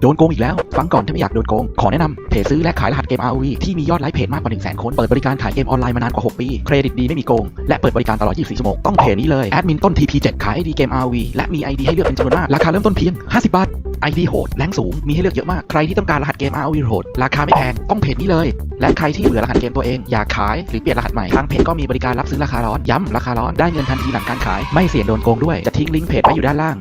โดนโกงอีกแล้ว ฟังก่อนถ้าไม่อยากโดนโกง ขอแนะนำเพจซื้อและขายรหัสเกม ROV ที่มียอดไลค์เพจมากกว่า 1 0 0 0 0 0คน เปิดบริการขายเกมออนไลน์มานานกว่า 6 ปี เครดิตดีไม่มีโกง และเปิดบริการตลอด 24 ชั่วโมง ต้องเพจนี้เลย แอดมินต้น TP7 ขาย ID เกม ROV และมี ID ให้เลือกเป็นจำนวนมาก ราคาเริ่มต้นเพียง 50 บาท ID โหดแรงสูง มีให้เลือกเยอะมาก ใครที่ต้องการรหัสเกม ROV โหด ราคาไม่แพง ต้องเพจนี้เลย และใครที่เบื่อรหัสเกมตัวเอง อยากขายหรือเปลี่ยนรหัสใหม่ ทางเพจก็มีบริการรับซื้อราคาร้อน ย้ำราคาร้อน ได้เงินทันทีหลังการขาย ไม่เสี่ยงโดนโกงด้วย จะทิ้งลิงก์เพจไว้อยู่ด้านล่าง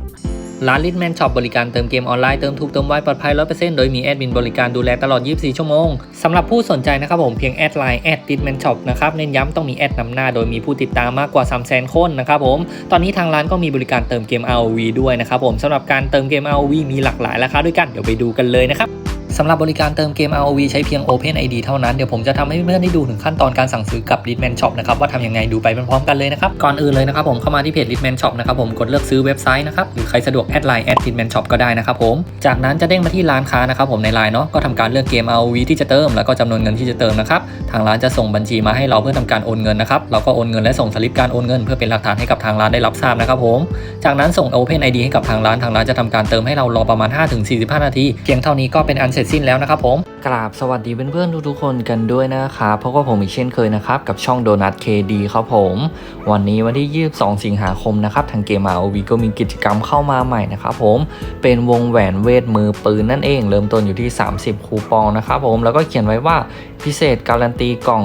ร้านลิทแมนช็อปบริการเติมเกมออนไลน์เติมถูกเติมไวปลอดภัย 100%โดยมีแอดมินบริการดูแลตลอด 24 ชั่วโมงสำหรับผู้สนใจนะครับผมเพียงแอดไลน์แอดลิทแมนช็อปนะครับเน้นย้ำต้องมีแอดนำหน้าโดยมีผู้ติดตามมากกว่า 300,000 คนนะครับผมตอนนี้ทางร้านก็มีบริการเติมเกม ROV ด้วยนะครับผมสำหรับการเติมเกม ROV มีหลากหลายราคาด้วยกันเดี๋ยวไปดูกันเลยนะครับ สำหรับบริการเติมเกม ROV ใช้เพียง Open ID เท่านั้น เดี๋ยวผมจะทำให้เพื่อนได้ดูถึงขั้นตอนการสั่งซื้อกับ Litman Shop นะครับว่าทำยังไงดูไปพร้อมกันเลยนะครับ ก่อนอื่นเลยนะครับผมเข้ามาที่เพจ Litman Shop นะครับผมกดเลือกซื้อเว็บไซต์นะครับหรือใครสะดวกแอดไลน์แอด Litman Shop ก็ได้นะครับผมจากนั้นจะเด้งมาที่ร้านค้านะครับผมในไลน์เนาะก็ทำการเลือกเกม ROV ที่จะเติมแล้วก็จำนวนเงินที่จะเติมนะครับทางร้านจะส่งบัญชีมาให้เราเพื่อทำการโอนเงินนะครับเราก็โอนเงินและส่งสลิปการโอนเงิน เพื่อเป็นหลักฐานให้กับทางร้านได้รับทราบนะครับผมจากนั้นส่ง Open ID ให้กับทางร้านทางร้านจะทำการเติมให้เรารอประมาณ 5-45 นาทีเพียงเท่านี้ก็เป็นอันเสร็จสิ้นแล้วนะครับผมกราบสวัสดีเพื่อนๆทุกๆคนกันด้วยนะครับเพราะว่าผมอีกเช่นเคยนะครับ กับช่องโดนัทเคดีครับผม วันนี้วันที่ 22 สิงหาคมนะครับ ทางเกม ROV ก็มีกิจกรรมเข้ามาใหม่นะครับผม เป็นวงแหวนเวทมือปืนนั่นเอง เริ่มต้นอยู่ที่ 30 คูปองนะครับผมแล้วก็เขียนไว้ว่าพิเศษการันตีกล่อง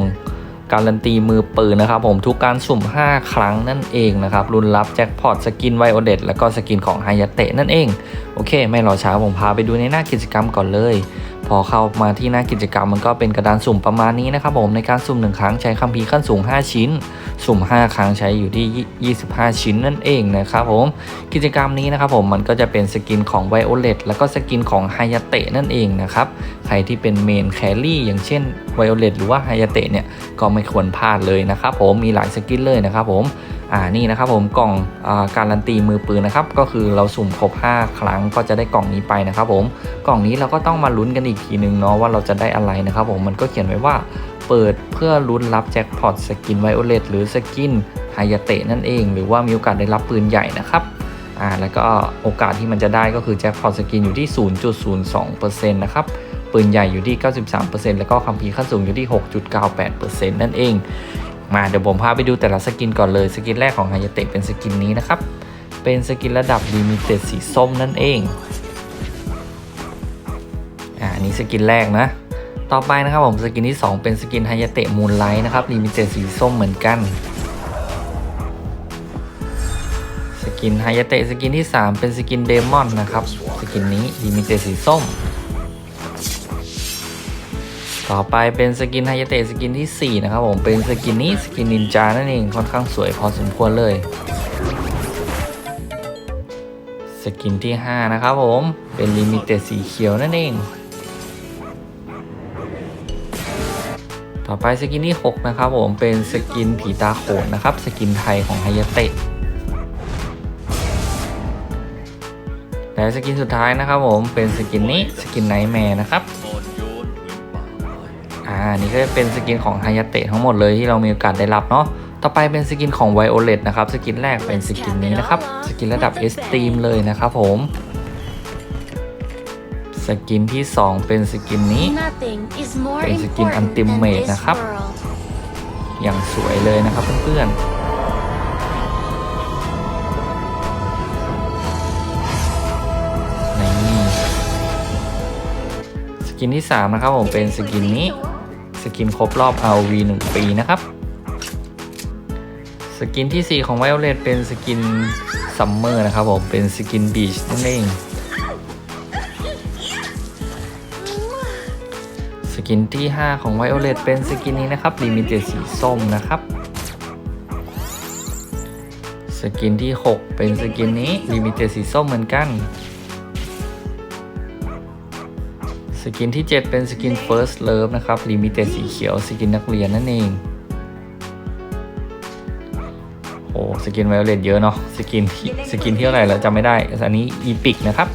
การันตีมือปืนนะครับผมทุกการสุ่ม 5 ครั้งนั่นเองนะครับรุ่นรับแจ็คพอตสกินไวโอเดตแล้วก็สกินของไฮยาเตะนั่นเอง โอเค ไม่รอช้าผมพาไปดูในหน้ากิจกรรมก่อนเลย พอเข้ามาที่หน้ากิจกรรมมันก็เป็นกระดานสุ่มประมาณนี้นะครับผมในการสุ่ม 1 ครั้งใช้คัมภีร์ขั้นสูง 5 ชิ้น สุ่ม 5 ครั้งใช้อยู่ที่ 25 ชิ้นนั่นเองนะครับผมกิจกรรมนี้นะครับผมมันก็จะเป็นสกินของไวโอเลตแล้วก็สกินของไฮยาเตะนั่นเองนะครับใครที่เป็นเมนแครี่อย่างเช่นไวโอเลตหรือว่าไฮยาเตะเนี่ยก็ไม่ควรพลาดเลยนะครับผมมีหลายสกินเลยนะครับผม อ่านี่นะครับผมกล่องอการันตีมือปืนนะครับก็คือเราสุ่มครบ5 ครั้งก็จะได้กล่องนี้ไปนะครับผมกล่องนี้เราก็ต้องมาลุ้นกันอีกทีนึงเนาะว่าเราจะได้อะไรนะครับผมมันก็เขียนไว้ว่าเปิดเพื่อลุ้นรับแจ็คพอตสกินไวโอเลตหรือสกินไฮยาเตะนั่นเอง หรือว่ามีโอกาสได้รับปืนใหญ่นะครับอ่าแล้วก็โอกาสที่มันจะได้ก็คือแจ็คพอตสกินอยู่ที่ 0.02%นะครับปืนใหญ่อยู่ที่ 93%แล้วก็คัมภีร์ขั้นสูงอยู่ที่ 6.98%นั่นเอง มาเดี๋ยวผมพาไปดูแต่ละสกินก่อนเลยสกินแรกของไฮยาเตะเป็นสกินนี้นะครับ เป็นสกินระดับลิมิเต็ดสีส้มนั่นเองอ่าอันนี้สกินแรกนะ ต่อไปนะครับผมสกินที่ 2 เป็นสกินไฮยาเตะมูนไลท์นะครับลิมิเต็ดสีส้มเหมือนกัน สกินไฮยาเตะสกินที่ 3 เป็นสกินเดมอนนะครับสกินนี้ลิมิเต็ดสีส้ม ต่อไปเป็นสกินไฮยเตะสกินที่ 4 นะครับผมเป็นสกินนี้สกินนินจานั่นเองค่อนข้างสวยพอสมควรเลย สกินที่ 5 นะครับผมเป็นลิมิเต็ดสีเขียวนั่นเอง ต่อไปสกินที่ 6 นะครับผมเป็นสกินผีตาโขนนะครับ สกินไทยของไฮยเตะและสกินสุดท้ายนะครับผมเป็นสกินนี้สกินไนท์แมร์นะครับ อ่านี่ก็จะเป็นสกินของไฮยาเตะทั้งหมดเลยที่เรามีโอกาสได้รับเนาะต่อไปเป็นสกินของไวโอเลตนะครับสกินแรกเป็นสกินนี้นะครับสกินระดับเอสตีมเลยนะครับผมสกินที่ 2 เป็นสกินนี้ Nothing is more เป็นสกิน important Ultimate than นะครับ this world. อย่างสวยเลยนะครับเพื่อนๆนี่สกินที่ 3 นะครับผมเป็นสกินนี้ สกินครบรอบ RV 1 ปีนะครับ สกินที่ 4 ของ Violet เป็นสกินซัมเมอร์นะครับผม เป็นสกินบีชนั่นเอง สกินที่ 5 ของ Violet เป็นสกินนี้นะครับลิมิเต็ดสีส้มนะครับสกินที่ 6 เป็นสกินนี้ลิมิเต็ดสีส้มเหมือนกัน กินที่ 7 เป็นสกิน First Love นะครับลิมิเต็ดสีเขียวสกินนักเรียนนั่นเองโอ้สกินไวโอเลตเยอะเนาะสกินที่สกินที่เท่าไหร่แล้วจำไม่ได้ อันนี้อีพิกนะครับ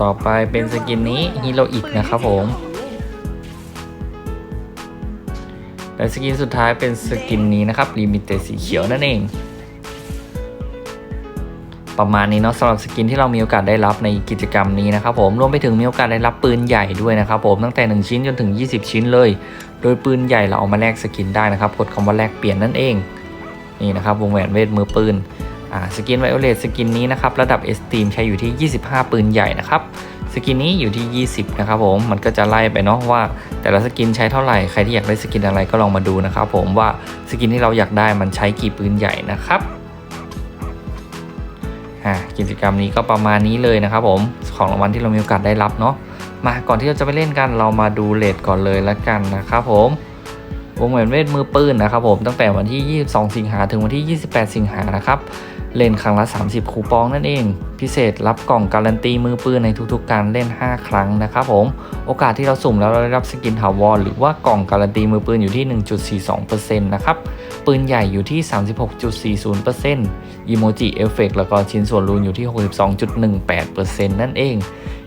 ต่อไปเป็นสกินนี้ฮีโรอิกนะครับผมและสกินสุดท้ายเป็นสกินนี้นะครับลิมิเต็ดสีเขียวนั่นเอง ประมาณนี้เนาะสำหรับสกินที่เรามีโอกาสได้รับในกิจกรรมนี้นะครับผมรวมไปถึงมีโอกาสได้รับปืนใหญ่ด้วยนะครับผมตั้งแต่ 1 ชิ้นจนถึง 20 ชิ้นเลย โดยปืนใหญ่เราเอามาแลกสกินได้นะครับกดคำว่าแลกเปลี่ยนนั่นเองนี่นะครับวงแหวนเวทมือปืนอ่าสกินไวโอเลตสกินนี้นะครับระดับเอสตีมใช้อยู่ที่ 25 ปืนใหญ่นะครับสกินนี้อยู่ที่ 20 นะครับผม มันก็จะไล่ไปเนาะว่า แต่ละสกินใช้เท่าไหร่ ใครที่อยากได้สกินอะไรก็ลองมาดูนะครับผมว่าสกินที่เราอยากได้มันใช้กี่ปืนใหญ่นะครับ อ่ากิจกรรมนี้ก็ประมาณนี้เลยนะครับผมของรางวัลที่เรามีโอกาสได้รับเนาะมาก่อนที่เราจะไปเล่นกันเรามาดูเลทก่อนเลยละกันนะครับผมวงแหวนเวทมือปืนนะครับผมตั้งแต่วันที่ 22 สิงหาถึงวันที่ 28 สิงหานะครับ เล่นครั้งละ 30 คูปองนั่นเอง พิเศษรับกล่องการันตีมือปืนในทุกๆการเล่น 5 ครั้งนะครับผม โอกาสที่เราสุ่มแล้วเราได้รับสกินถาวรหรือว่ากล่องการันตีมือปืนอยู่ที่ 1.42%นะครับ ปืนใหญ่อยู่ที่ 36.40%อีโมจิเอฟเฟกแล้วก็ชิ้นส่วนรูนอยู่ที่ 62.18%นั่นเอง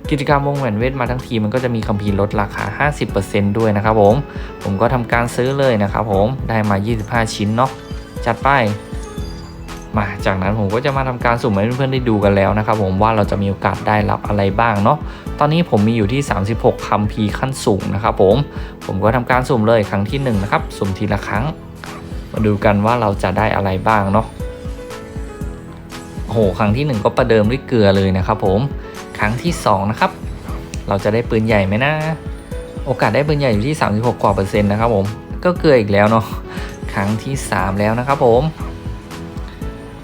กิจกรรมวงแหวนเวทมาทั้งทีมันก็จะมีคัมภีร์ลดราคา 50%ด้วยนะครับผม ผมก็ทำการซื้อเลยนะครับผม ได้มา 25 ชิ้นเนาะ จัดไป มาจากนั้นผมก็จะมาทำการสุ่มให้เพื่อนๆได้ดูกันแล้วนะครับผมว่าเราจะมีโอกาสได้รับอะไรบ้างเนาะตอนนี้ผมมีอยู่ที่ 36คัมภีร์ขั้นสูงนะครับผมผมก็ทำการสุ่มเลยครั้งที่1นงนะครับสุ่มทีละครั้ง มาดูกันว่าเราจะได้อะไรบ้างเนาะโอ้โหครั้งที่ 1 ก็ประเดิมด้วยเกลือเลยนะครับผมครั้งที่2นะครับเราจะได้ปืนใหญ่ไหมนะ โอกาสได้ปืนใหญ่อยู่ที่ 36กว่าเปอร์เซ็นต์นะครับผมก็เกลืออีกแล้วเนาะครั้งที่ 3 แล้วนะครับผม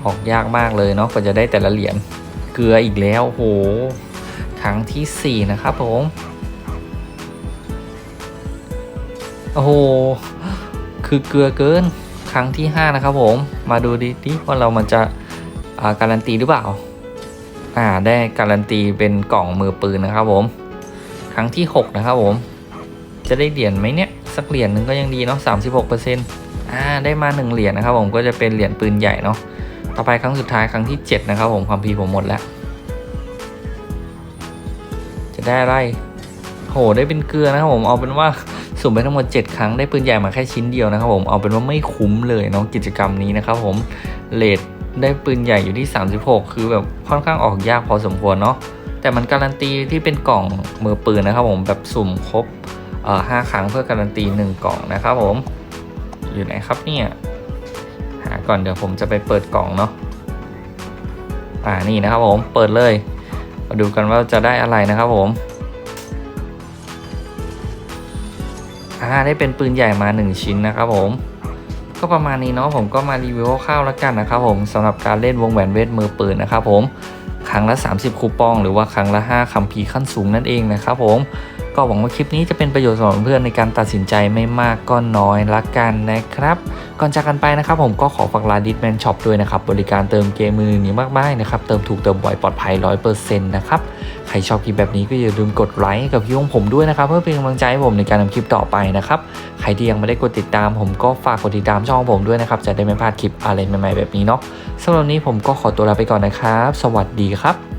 ออกยากมากเลยเนาะกว่าจะได้แต่ละเหรียญเกลืออีกแล้วโหครั้งที่ 4 นะครับผม โอ้โห คือเกลือเกินครั้งที่ 5 นะครับผม มาดูดิดิว่าเรามันจะาการันตีหรือเปล่า อ่าได้การันตีเป็นกล่องมือปืนนะครับผม ครั้งที่ 6 นะครับผม จะได้เหรียญไหมเนี่ย สักเหรียญหนึ่งก็ยังดีเนาะ36%อ่าได้มา 1 เหรียญนะครับผมก็จะเป็นเหรียญปืนใหญ่เนาะ ต่อไปครั้งสุดท้ายครั้งที่ 7 นะครับผมความพีผมหมดแล้ว จะได้อะไร โหได้เป็นเกลือนะครับผมเอาเป็นว่าสุ่มไปทั้งหมด 7 ครั้งได้ปืนใหญ่มาแค่ชิ้นเดียวนะครับผมเอาเป็นว่าไม่คุ้มเลยเนาะกิจกรรมนี้นะครับผมเลทได้ปืนใหญ่อยู่ที่ 36 คือแบบค่อนข้างออกยากพอสมควรเนาะแต่มันการันตีที่เป็นกล่องมือปืนนะครับผมแบบสุ่มครบห้าครั้งเพื่อการันตี 1 กล่องนะครับผมอยู่ไหนครับเนี่ย ก่อนเดี๋ยวผมจะไปเปิดกล่องเนาะอ่านี่นะครับผมเปิดเลย มาดูกันว่าจะได้อะไรนะครับผมอ่าได้เป็นปืนใหญ่มา 1 ชิ้นนะครับผม ก็ประมาณนี้เนาะผมก็มารีวิวคร่าวๆแล้วกันนะครับผมสำหรับการเล่นวงแหวนเวทมือปืนนะครับผมครั้งละ 30 คูปอง หรือว่าครั้งละ 5คัมภีร์ขั้นสูงนั่นเองนะครับผม ก็หวังว่าคลิปนี้จะเป็นประโยชน์สำหรับเพื่อนในการตัดสินใจไม่มากก็น้อยละกันนะครับ ก่อนจากกันไปนะครับ ผมก็ขอฝากร้านดิสแมนช็อปด้วยนะครับ บริการเติมเกมมือนี้มากๆนะครับ เติมถูกเติมบ่อยปลอดภัย 100%นะครับ ใครชอบคลิปแบบนี้ก็อย่าลืมกดไลค์กับพี่วงผมด้วยนะครับ เพื่อเป็นกำลังใจให้ผมในการทำคลิปต่อไปนะครับ ใครที่ยังไม่ได้กดติดตาม ผมก็ฝากกดติดตามช่องผมด้วยนะครับจะได้ไม่พลาดคลิปอะไรใหม่ๆแบบนี้เนาะสำหรับนี้ผมก็ขอตัวลาไปก่อนนะครับ สวัสดีครับ